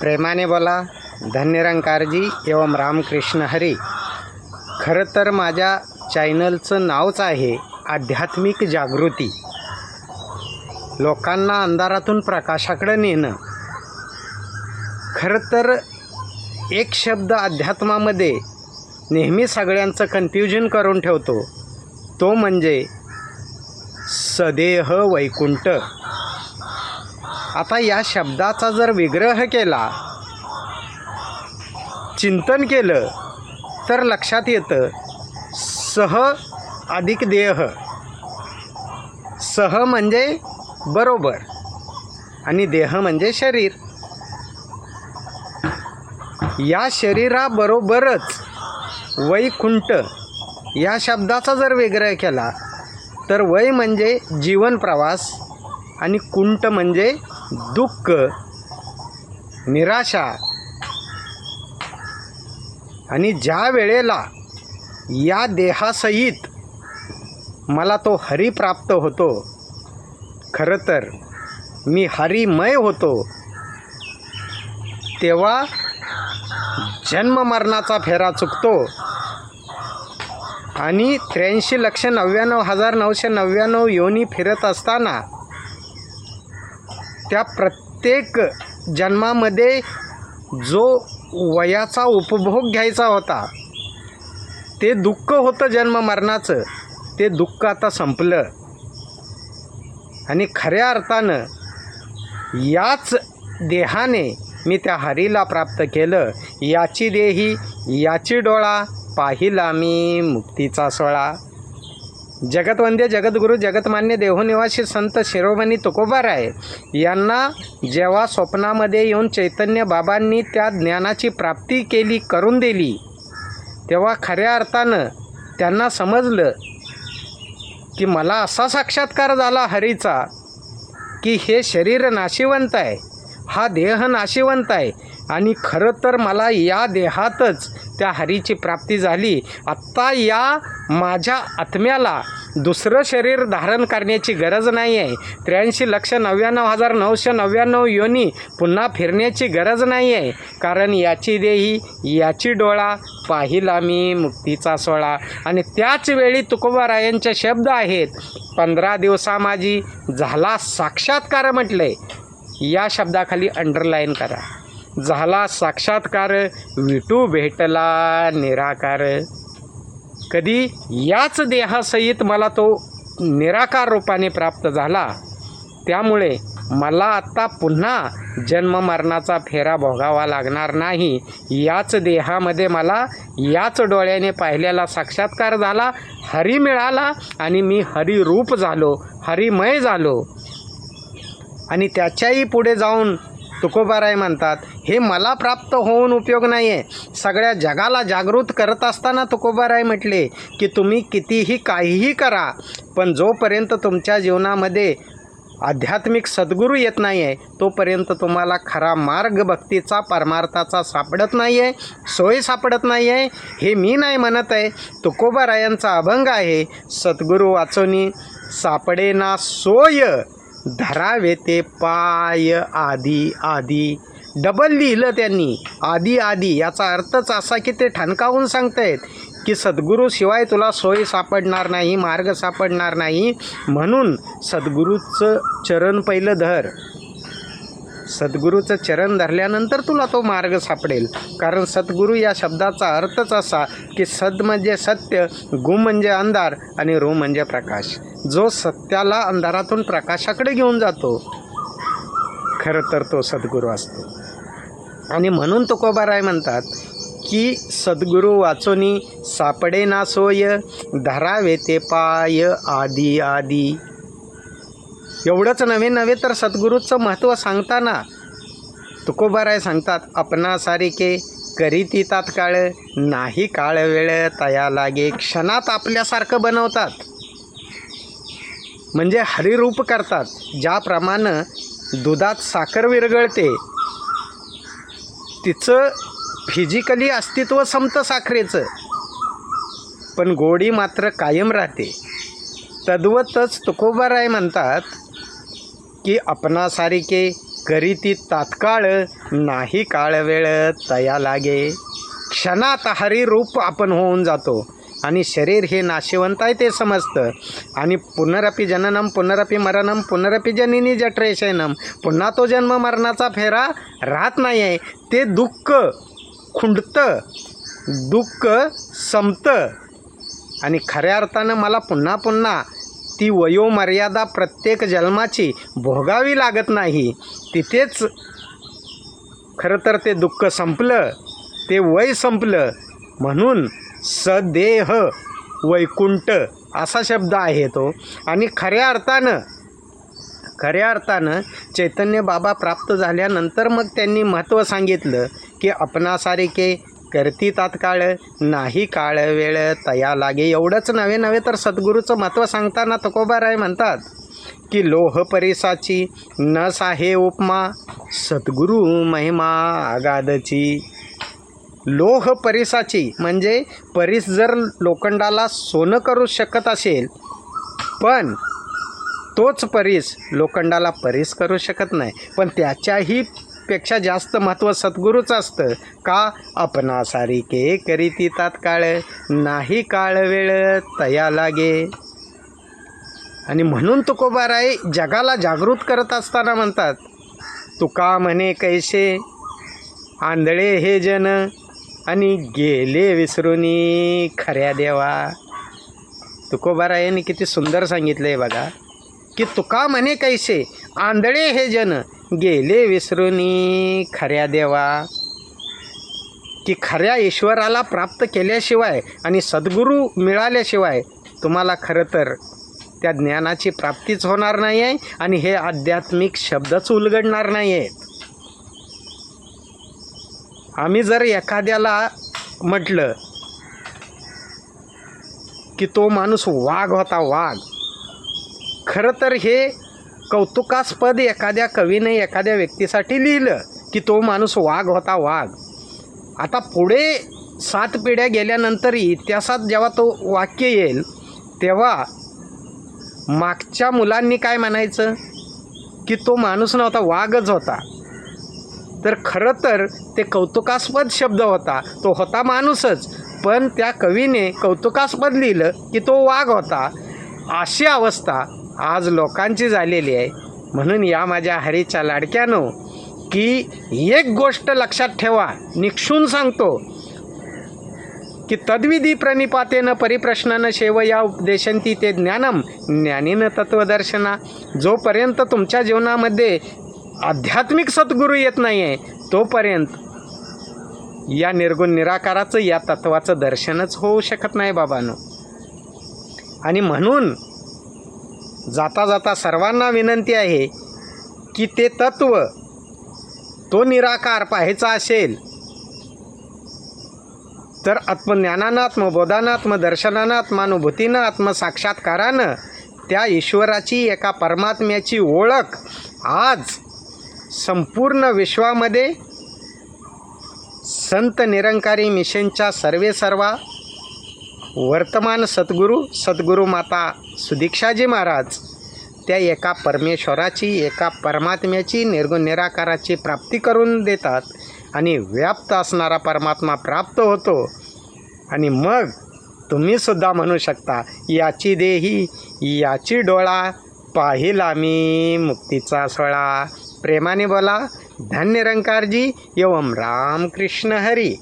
प्रेमाने बोला धन्यरंकारजी एवं रामकृष्ण हरी. खरं तर माझ्या चॅनलचं नावच आहे आध्यात्मिक जागृती. लोकांना अंधारातून प्रकाशाकडे नेणं. खरं तर एक शब्द अध्यात्मामध्ये नेहमी सगळ्यांचं कन्फ्युजन करून ठेवतो. तो म्हणजे सदेह वैकुंठ. आता या शब्दाचा जर विग्रह केला चिंतन केलं तर लक्षात येतं सह अधिक देह. सह म्हणजे बरोबर आणि देह म्हणजे शरीर. या शरीराबरोबरच वैकुंठ या शब्दाचा जर विग्रह केला तर वय म्हणजे जीवन प्रवास आणि कुंट म्हणजे दुःख निराशा आणि ज्या वेळेला या देहासहित मला तो हरी प्राप्त होतो खरं तर मी हरिमय होतो तेव्हा जन्म मरणाचा फेरा चुकतो. आणि त्र्याऐंशी लक्ष नव्याण्णव हजार नऊशे नव्याण्णव योनी फिरत असताना त्या प्रत्येक जन्मामध्ये जो वयाचा उपभोग घ्यायचा होता ते दुःख होतं जन्म मरणाचं ते दुःख आता संपलं. आणि खऱ्या अर्थानं याच देहाने मी त्या हरीला प्राप्त केलं. याची देही याची डोळा पाहिला मी मुक्तीचा सोळा. जगतवंद्य जगद्गुरू जगतमान्य देहोनिवासी संत शिरोमणी तुकोबाराय यांना जेव्हा स्वप्नामध्ये येऊन चैतन्य बाबांनी त्या ज्ञानाची प्राप्ती केली करून दिली तेव्हा खऱ्या अर्थानं त्यांना समजलं की मला असा साक्षात्कार झाला हरीचा की हे शरीर नाशिवंत आहे. हा देह नाशिवंत आहे. आणि खरं तर मला या देहातच त्या हरीची प्राप्ती झाली. आत्ता या माझ्या आत्म्याला दुसरं शरीर धारण करण्याची गरज नाही आहे. त्र्याऐंशी लक्ष नव्याण्णव हजार नऊशे नव्याण्णव योनी पुन्हा फिरण्याची गरज नाही आहे. कारण याची देही याची डोळा पाहिला मी मुक्तीचा सोळा आणि त्याच वेळी तुकोबारायांचे शब्द आहेत पंधरा दिवसा माझी झाला साक्षात्कार म्हटले. या शब्दाखाली अंडरलाईन करा. झाला साक्षात्कार विटू भेटला निराकार. कधी? याच देहासहित मला तो निराकार रूपाने प्राप्त झाला. त्यामुळे मला आत्ता पुन्हा जन्म मरणाचा फेरा भोगावा लागणार नाही. याच देहामध्ये मला याच डोळ्याने पाहिलेला साक्षात्कार झाला हरी मिळाला आणि मी हरिरूप झालो हरिमय झालो. आणि त्याच्याही पुढे जाऊन तुकोबाराय म्हणतात हे मला प्राप्त होऊन उपयोग नाही आहे सगळ्या जगाला जागृत करत असताना तुकोबाराय म्हटले की तुम्ही कितीही काहीही करा पण जोपर्यंत तुमच्या जीवनामध्ये आध्यात्मिक सद्गुरू येत नाही आहे तोपर्यंत तुम्हाला खरा मार्ग भक्तीचा परमार्थाचा सापडत नाही आहे सोय सापडत नाही आहे हे मी नाही म्हणत आहे. तुकोबारायांचा अभंग आहे सद्गुरू वाचोनी सापडेना सोय. धरावे ते पाय आधी आधी. डबल लिहिलं त्यांनी. आधी आधी. याचा अर्थच असा की ते ठणकावून सांगतायत की सद्गुरूशिवाय तुला सोय सापडणार नाही मार्ग सापडणार नाही. म्हणून सद्गुरूचं चरण पहिलं धर. सद्गुरूचं चरण धरल्यानंतर तुला तो मार्ग सापडेल. कारण सद्गुरू या शब्दाचा अर्थच असा की सद म्हणजे सत्य गु म्हणजे अंधार आणि रू म्हणजे प्रकाश. जो सत्याला अंधारातून प्रकाशाकडे घेऊन जातो खरं तर तो सद्गुरू असतो. आणि म्हणून तुकोबाराय म्हणतात की सद्गुरू वाचोनी सापडे ना सोय धरावे ते पाय आदी आदी. एवढंच नव्हे नव्हे तर सद्गुरूचं महत्त्व सांगताना तुकोबाराय सांगतात आपणासारिके करीती तात्काळ नाही काळ वेळ तया लागे. क्षणात आपल्यासारखं बनवतात. म्हणजे हरिरूप करतात ज्याप्रमाणे दुधात साखर विरघळते. तिचं फिजिकली अस्तित्व संपतं साखरेचं. पण गोडी मात्र कायम राहते. तद्वतच तुकोबाराय म्हणतात की आपणासारिखे करीती तात्काळ नाही काळ वेळ तया लागे. क्षणात हरिरूप आपण होऊन जातो आणि शरीर हे नाशिवंत आहे ते समजतं. आणि पुनरपी जननम पुनरपी मरणम पुनरपी जननी जठरेशनम पुन्हा तो जन्म मरणाचा फेरा राहत नाही आहे ते दुःख खुंडतं दुःख संपतं. आणि खऱ्या अर्थानं मला पुन्हा पुन्हा ती वयोमर्यादा प्रत्येक जन्माची भोगावी लागत नाही. तिथेच खरं तर ते दुःख संपलं ते वय संपलं म्हणून सदेह वैकुंठ असा शब्द आहे तो. आणि खऱ्या अर्थानं खऱ्या अर्थानं चैतन्य बाबा प्राप्त झाल्यानंतर मग त्यांनी महत्त्व सांगितलं की आपणासारखे करती तात्काळ. नाही काळ वेळ तया लागे एवढंच नव्हे नव्हे तर सद्गुरूचं महत्त्व सांगताना तुकोबाराय म्हणतात की लोह परिसाची नस आहे उपमा सद्गुरू महिमा आगादची. लोह परिसाची म्हणजे परीस जर लोखंडाला सोनं करू शकत असेल पण तोच परीस लोखंडाला परीस करू शकत नाही. पण त्याच्याही पेक्षा जास्त महत्त्व सद्गुरूचं असतं. का? आपणासारिखे करीती तात्काळ नाही काळ वेळ तया लागे. आणि म्हणून तुकोबाराय जगाला जागृत करत असताना म्हणतात तुका म्हणे कैसे? आंधळे हे जन आणि गेले विसरूनी खऱ्या देवा. तुकोबारायांनी किती सुंदर सांगितलं आहे बघा की तुका म्हणे कैसे? आंधळे हे जन गेले विसरूनी खऱ्या देवा. की खऱ्या ईश्वराला प्राप्त केल्याशिवाय आणि सद्गुरू मिळाल्याशिवाय तुम्हाला खरं तर त्या ज्ञानाची प्राप्तीच होणार नाही आहे आणि हे आध्यात्मिक शब्दच उलगडणार नाही आहेत आम्ही जर एखाद्याला म्हटलं की तो माणूस वाघ होता वाघ खरं तर हे कौतुकास्पद एखाद्या कवीने एखाद्या व्यक्तीसाठी लिहिलं की तो माणूस वाघ होता वाघ. आता पुढे सात पिढ्या गेल्यानंतर इतिहासात जेव्हा तो वाक्य येईल तेव्हा मागच्या मुलांनी काय म्हणायचं? की तो माणूस नव्हता वाघच होता. तर खरं तर ते कौतुकास्पद शब्द होता. तो होता माणूसच. पण त्या कवीने कौतुकास्पद लिहिलं की तो वाघ होता. अशी अवस्था आज लोकांची झालेली आहे. म्हणून या माझ्या हरीच्या लाडक्यानो की एक गोष्ट लक्षात ठेवा निक्षून सांगतो की तद्विधी प्रणिपातेनं परिप्रश्नानं शेव या उपदेशंती ते ज्ञानम ज्ञानीनं तत्वदर्शना जोपर्यंत तुमच्या जीवनामध्ये आध्यात्मिक सद्गुरू येत नाही आहे तोपर्यंत या निर्गुण निराकाराचं या तत्वाचं दर्शनच होऊ शकत नाही बाबांनो. आणि म्हणून जाता जाता सर्वांना विनंती आहे की ते तत्व तो निराकार पाहायचा असेल तर आत्मज्ञानानं आत्मबोधानं आत्मदर्शनानं आत्मानुभूतीनं आत्मसाक्षात्कारानं त्या ईश्वराची एका परमात्म्याची ओळख आज संपूर्ण विश्वामध्ये संत निरंकारी मिशनच्या सर्वे सर्वा वर्तमान सद्गुरू सद्गुरू माता सुदीक्षाजी महाराज त्या एका परमेश्वराची एका परमात्म्याची निर्गुण निराकाराची प्राप्ती करून देतात आणि व्याप्त असणारा परमात्मा प्राप्त होतो. आणि मग तुम्हीसुद्धा म्हणू शकता याची देही याची डोळा पाहिला मी मुक्तीचा सोळा प्रेमाने बोला धन्य रंकारजी एवम रामकृष्ण हरी.